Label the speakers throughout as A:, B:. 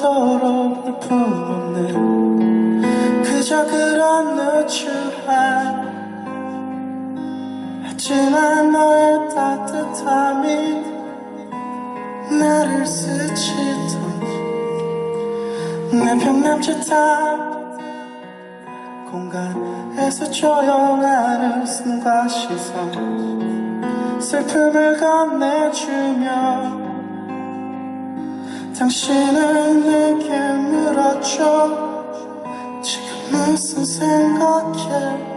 A: 그토록 내 품없는 그저 그런 누추함 하지만 너의 따뜻함이 나를 스치던 내 평남짓한 공간에서 조용한 웃음과 시선 슬픔을 건네주며 당신은 내게 물었죠. 지금 무슨 생각해?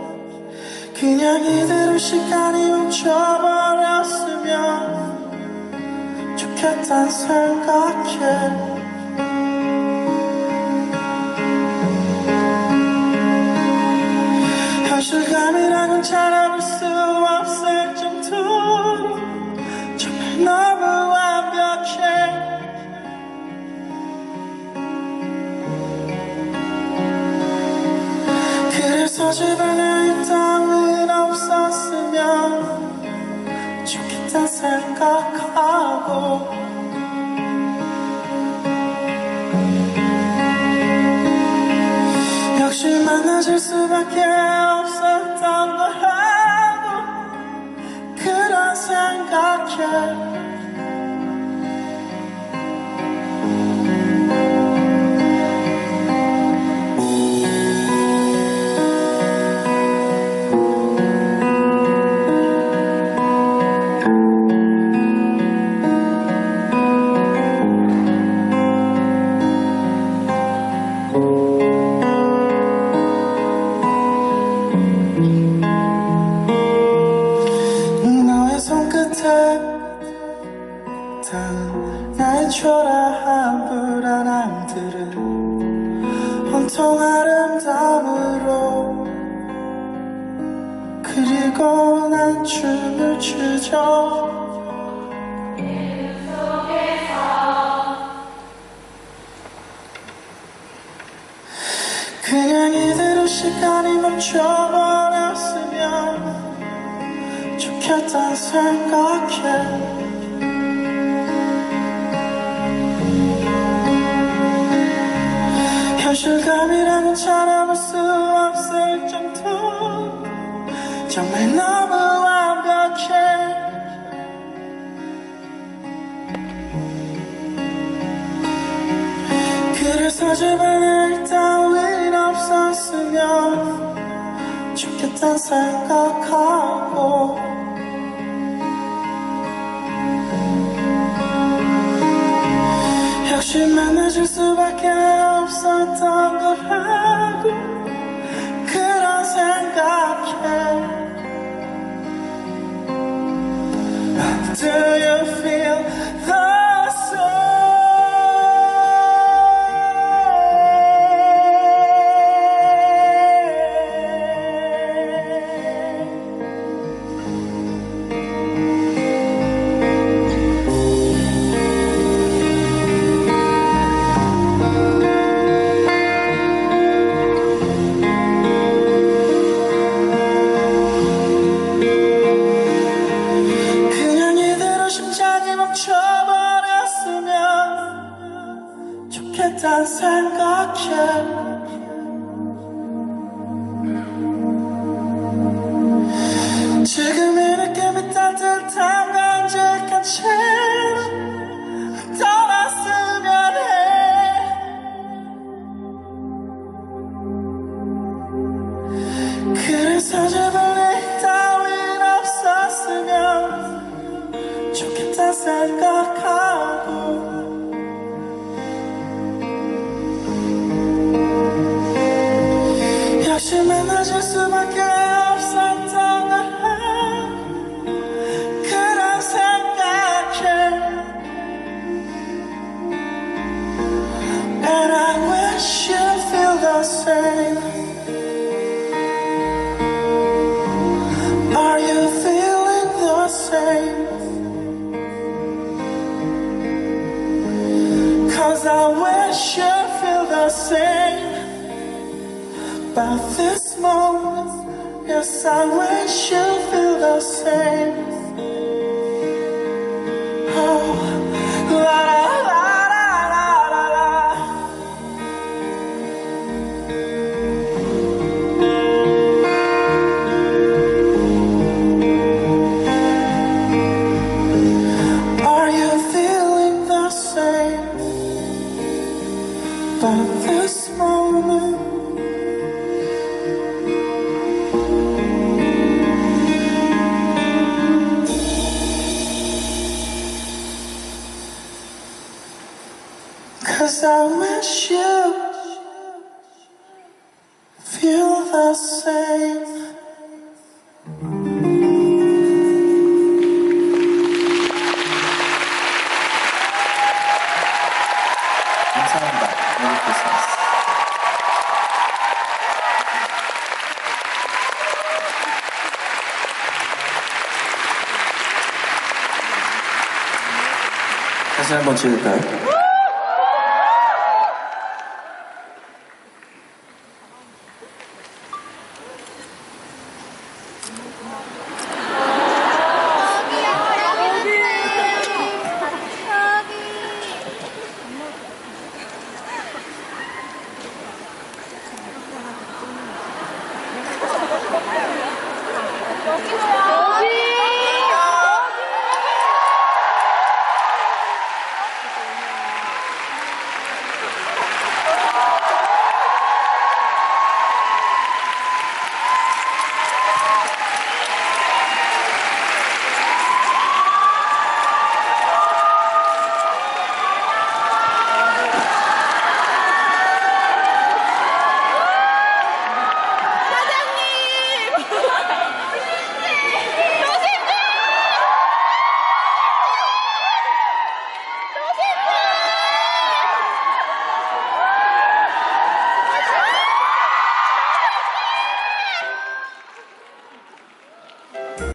A: 그냥 이대로 시간이 멈춰버렸으면 좋겠단 생각해. 현실감이라는 찾아볼 수 없을 정도로 정말 너 만나질 수밖에 없었던 거라고 그런 생각해 나의 초라한 불안함들은 온통 아름다움으로 그리고 난 춤을 추죠. 그냥 이대로 시간이 멈춰버렸으면 좋겠단 생각해 현실감이라는 찾아볼 수 없을 정도 정말 너무 완벽해. 그래서 제발 날 따윈 없었으면 좋겠단 생각하고 역시 만나줄 수밖에 없었던 거라고 그런 생각 same about this moment. Yes, I wish you feel the same. Oh, moment. Cause I wish you feel the same.
B: 다시 한번 찍을까요?